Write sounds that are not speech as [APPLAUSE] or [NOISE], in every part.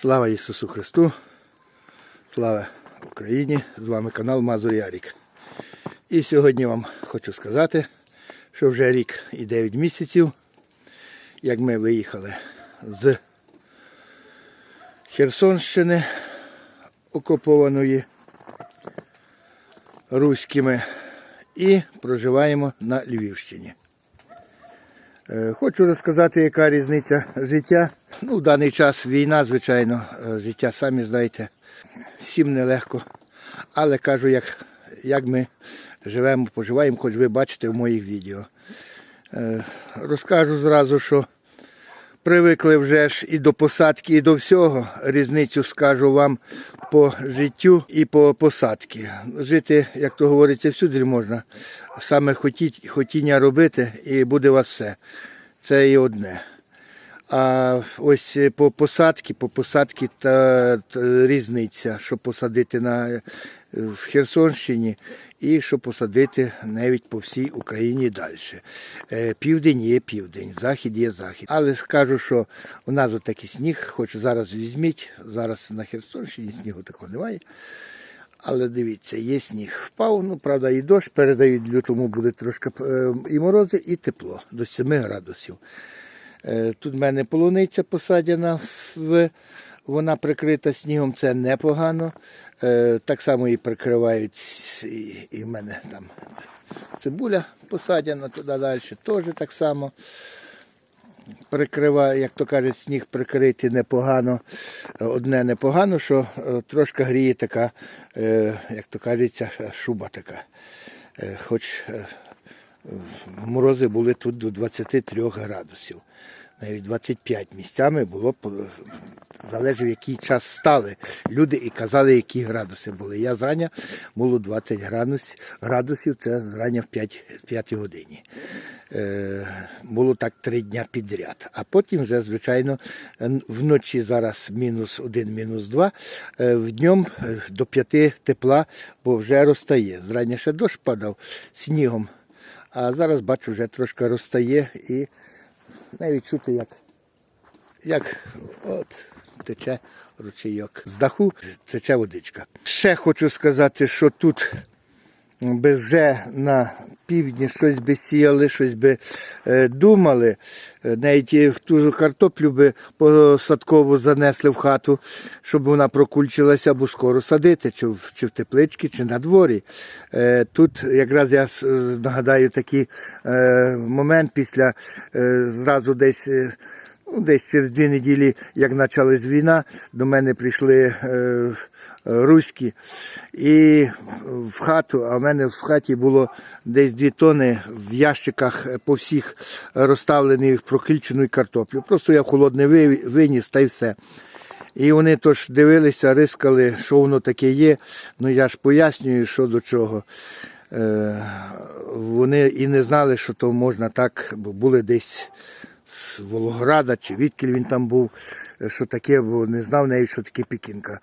Слава Ісусу Христу! Слава Україні! З вами канал Мазур Ярік. І сьогодні вам хочу сказати, що вже рік і 9 місяців, як ми виїхали з Херсонщини, окупованої руськими, і проживаємо на Львівщині. Е, Хочу розказати, яка різниця життя. Ну, в даний час війна, звичайно, е, життя самі знаєте, всім нелегко. Але кажу, як, як ми живемо, поживаємо, хоч ви бачите в моїх відео. Е, Розкажу зразу, що привикли вже ж і до посадки, і до всього. Різницю скажу вам по життю і по посадці. Жити, як то говориться, всюди можна. Саме хотіть, хотіння робити, і буде вас все. Це і одне. А ось по посадці, по посадці та, та різниця, що посадити на, в Херсонщині і що посадити навіть по всій Україні далі. Е, Південь є південь, захід є захід. Але скажу, що у нас отакий сніг, хоч зараз візьміть, зараз на Херсонщині снігу такого немає. Але дивіться, є сніг впав, ну правда, і дощ передають лютому буде трошки е, і морози, і тепло до 7 градусів. Е, Тут в мене полуниця посадена, в, вона прикрита снігом, це непогано. Е, Так само і прикривають, і, в мене там цибуля посадена туди далі, теж так само прикриває, як то кажуть, сніг прикритий непогано. Одне непогано, що е, трошки гріє така, е, як то кажеться, шуба така. Хоч морози були тут до 23 градусів. Навіть 25 місцями було по- залежить, який час стали люди і казали, які градуси були. Я зрання було 20 градусів, градусів це зрання в 5, 5 годині. Е, було так три дня підряд. А потім вже, звичайно, вночі зараз мінус один, мінус два, е, днем е, до 5 тепла, бо вже розтає. Зрання ще дощ падав снігом, а зараз бачу, вже трошки розтає і навіть чути, як, як от тече ручейок. З даху тече водичка. Ще хочу сказати, що тут би на півдні щось би сіяли, щось би е, думали. Е, Навіть ту картоплю би посадкову занесли в хату, щоб вона прокульчилася, бо скоро садити, чи в, чи в тепличці, чи на дворі. Е, Тут якраз я нагадаю такий момент після зразу десь. Ну, десь через дві неділі, як почалась війна, до мене прийшли руські і в хату, а в мене в хаті було десь дві тони в ящиках по всіх розставлені прокільчену картоплю. Просто я холодне виніс та й все. І вони тож дивилися, рискали, що воно таке є. Ну я ж пояснюю, що до чого. Е, вони і не знали, що то можна так, бо були десь з Волограда чи відкіль він там був, е, що таке, бо не знав навіть, що таке пекінка.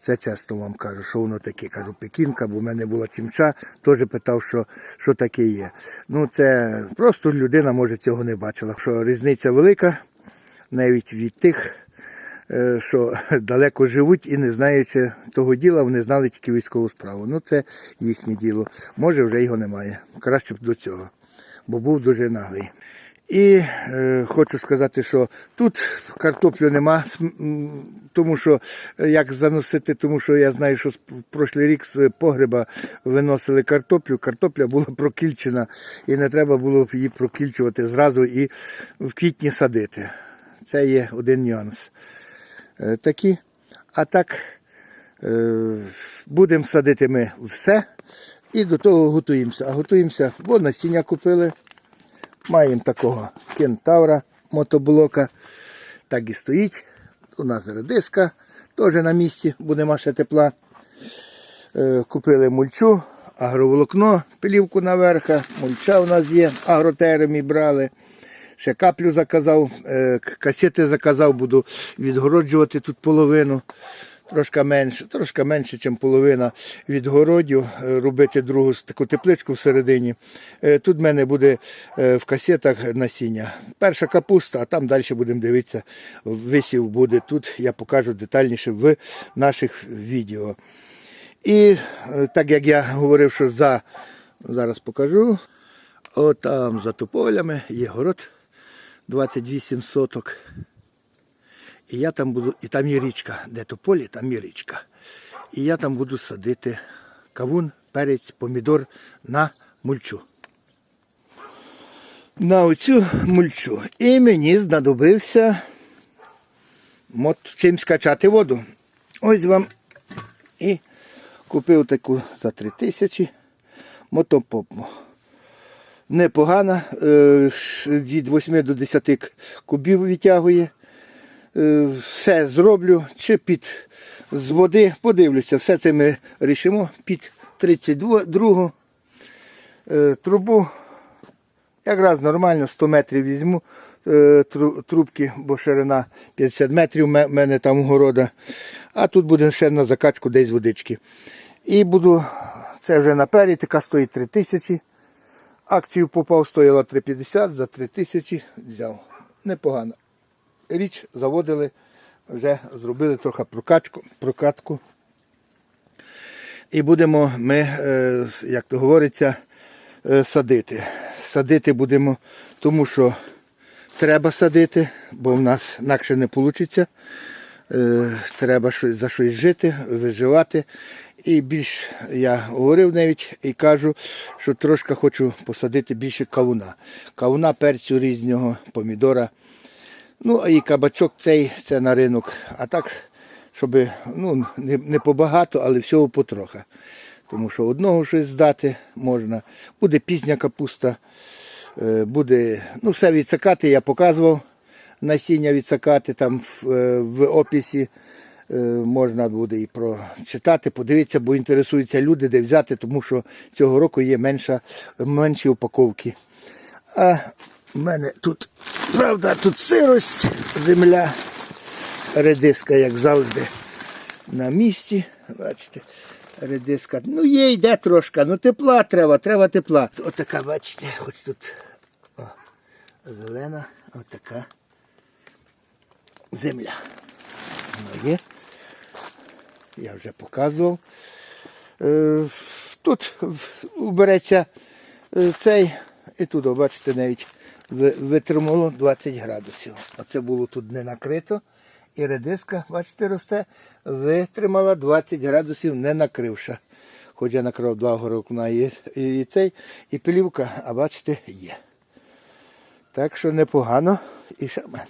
Це чесно вам кажу, що воно таке. Кажу, пекінка, бо в мене була чимча, теж питав, що, що таке є. Ну, це просто людина, може, цього не бачила. Що різниця велика навіть від тих, е, що [LAUGHS] далеко живуть і не знаючи того діла, вони знали тільки військову справу. Ну, це їхнє діло. Може, вже його немає. Краще б до цього, бо був дуже наглий. І е, хочу сказати, що тут картоплю нема, тому що е, як заносити, тому що я знаю, що прошлий рік з погреба виносили картоплю, картопля була [LAUGHS] прокільчена, і не треба було її прокільчувати зразу і в квітні садити. Це є один нюанс. Е, такі. А так е, будемо садити ми все і до того готуємося. А готуємося, бо насіння купили. Маємо такого кентавра мотоблока. Так і стоїть. У нас редиска теж на місці, бо нема ще тепла. Е, Купили мульчу, агроволокно, плівку наверха, мульча у нас є, агротермі брали. Ще каплю заказав, е, касети заказав, буду відгороджувати тут половину. Трошки менше, трошки менше, ніж половина від городю, е, робити другу таку тепличку всередині. Е, Тут в мене буде е, в касетах насіння. Перша капуста, а там далі будемо дивитися. Висів буде тут. Я покажу детальніше в наших відео. І так як я говорив, що за зараз покажу. Отам за тополями є город 28 соток. І я там буду, і там є річка. Де тополі, там є річка. І я там буду садити кавун, перець, помідор на мульчу. На оцю мульчу. І мені знадобився мот чим скачати воду. Ось вам і купив таку за 3 тисячі мотопомпу. Непогана, е, від 8 до 10 кубів витягує. Е, Все зроблю, чи під з води, подивлюся, все це ми рішимо під 32 е, трубу. Якраз нормально 100 метрів візьму е, трубки, бо ширина 50 метрів в мене там города. А тут буде ще на закачку десь водички. І буду, це вже наперед, така стоїть 3 тисячі. Акцію попав, стоїла 3,50, за 3 тисячі взяв. Непогано. Річ заводили, вже зробили трохи прокачку, прокатку. І будемо ми, е, як то говориться, е, садити. Садити будемо, тому що треба садити, бо в нас інакше не вийде. Треба за щось жити, виживати. І більш я говорив навіть і кажу, що трошки хочу посадити більше кавуна. Кавуна, перцю різного, помідора. Ну, а і кабачок цей це на ринок. А так, щоб ну, не, не побагато, але всього потроха. Тому що одного щось здати можна. Буде пізня капуста, е, буде, ну, все відсакати, я показував. Насіння відсакати там в, е, в описі. Е, Можна буде і прочитати, подивитися, бо інтересуються люди, де взяти, тому що цього року є менша, менші упаковки. А в мене тут, правда, тут сирость, земля, редиска, як завжди, на місці. Бачите, редиска. Ну, є йде трошки, ну тепла треба, треба тепла. Отака, бачите, хоч тут о, зелена, отака земля. Вона є. Я вже показував. Е, Тут убереться е, цей, і тут, бачите, навіть витримало 20 градусів. Оце було тут не накрито. І редиска, бачите, росте, витримала 20 градусів, не накривши. Хоч я накрив два горокна і, і цей, і плівка, а бачите, є. Так що непогано. І ще в мене,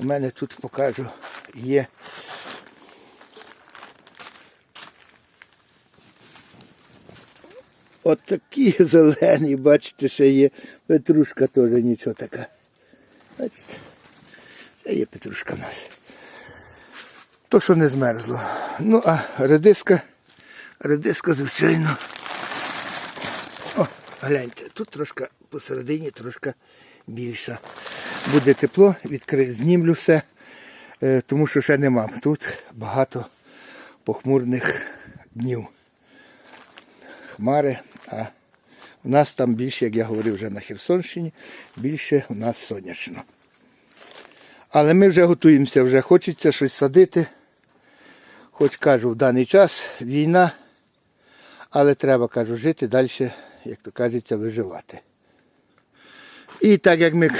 у мене тут покажу, є От такі [LAUGHS] зелені, бачите, ще є. Петрушка теж нічого така. Бачите, ще є петрушка в нас. То, що не змерзло. Ну, а редиска, редиска, звичайно. О, гляньте, тут трошки посередині трошки більша. Буде тепло, відкрию, знімлю все, е, тому що ще нема. Тут багато похмурних днів хмари, а у нас там більше, як я говорив вже на Херсонщині, більше у нас сонячно. Але ми вже готуємося, вже хочеться щось садити. Хоч кажу, в даний час війна, але треба, кажу, жити далі, як то кажеться, виживати. І так як ми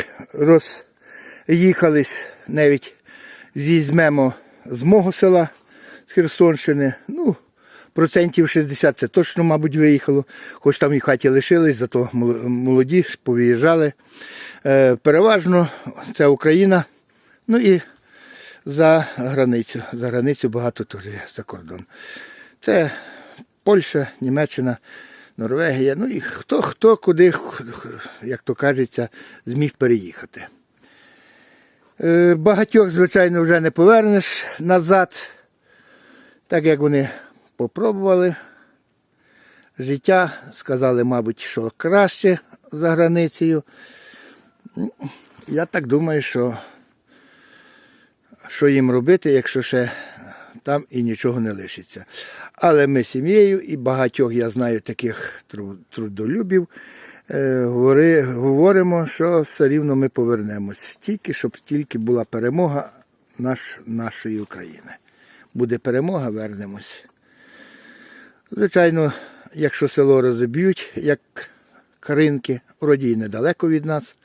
роз'їхались, навіть візьмемо з мого села, з Херсонщини, ну, процентів 60 це точно, мабуть, виїхало. Хоч там і хаті лишились, зато молоді повиїжджали. Е, переважно це Україна. Ну і за границю. За границю багато теж є за кордон. Це Польща, Німеччина, Норвегія. Ну і хто, хто куди, як то кажеться, зміг переїхати. Е, Багатьох, звичайно, вже не повернеш назад, так як вони попробували життя, сказали, мабуть, що краще за границею. Я так думаю, що, що їм робити, якщо ще там і нічого не лишиться. Але ми сім'єю і багатьох я знаю таких трудолюбів. е, говори- Говоримо, що все рівно ми повернемось. Тільки щоб тільки була перемога наш, нашої України. Буде перемога, вернемось. Звичайно, якщо село розіб'ють, як Каринки, вроді недалеко від нас,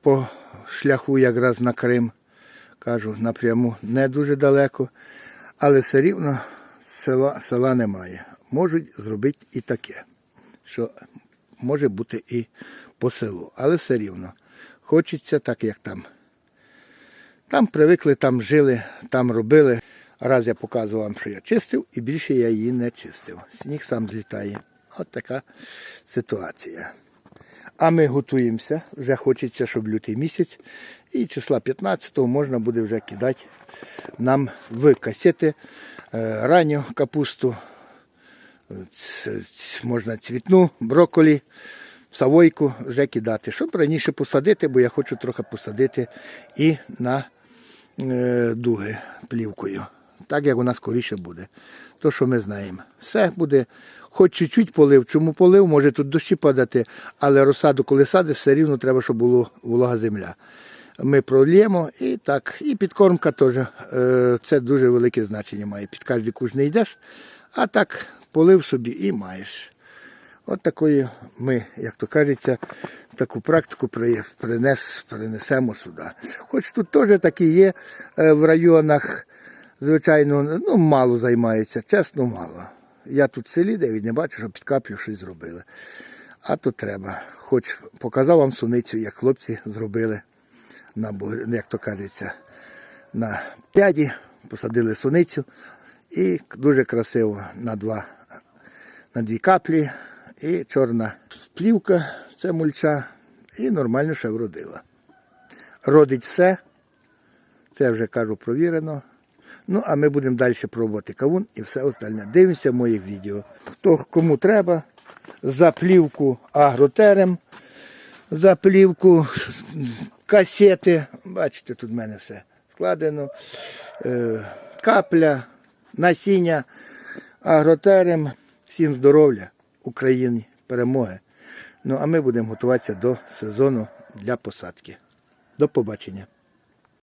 по шляху якраз на Крим, кажу, напряму не дуже далеко, але все рівно села, села немає. Можуть зробити і таке, що може бути і по селу, але все рівно. Хочеться так, як там. Там привикли, там жили, там робили. Раз я показував вам, що я чистив, і більше я її не чистив. Сніг сам злітає. От така ситуація. А ми готуємося. Вже хочеться, щоб лютий місяць. І числа 15-го можна буде вже кидати нам в касети е, ранню капусту, можна цвітну, брокколі, савойку вже кидати. Щоб раніше посадити, бо я хочу трохи посадити і на е, дуги плівкою. Так як у нас скоріше буде. То, що ми знаємо. Все буде, хоч чуть-чуть полив. Чому полив, може тут дощі падати, але розсаду, коли садиш, все рівно треба, щоб було волога земля. Ми пролємо і так. І підкормка теж. е, Це дуже велике значення має. Під кожний куш не йдеш, а так полив собі і маєш. От такої ми, як то кажеться, таку практику принес, принесемо сюди. Хоч тут теж такі є е, в районах, звичайно, ну, мало займаються, чесно, мало. Я тут в селі, де не бачу, що під каплю щось зробили. А то треба. Хоч показав вам суницю, як хлопці зробили на, як то кажеться, на п'яді, посадили суницю і дуже красиво на два на дві каплі і чорна плівка, це мульча, і нормально ще вродила. Родить все, це вже кажу провірено. Ну, а ми будемо далі пробувати кавун і все остальне. Дивимося моїх відео. Хто кому треба, за плівку агротерем, за касети. Бачите, тут в мене все складено. Е, капля, насіння, агротерем. Всім здоров'я, Україні, перемоги. Ну а ми будемо готуватися до сезону для посадки. До побачення.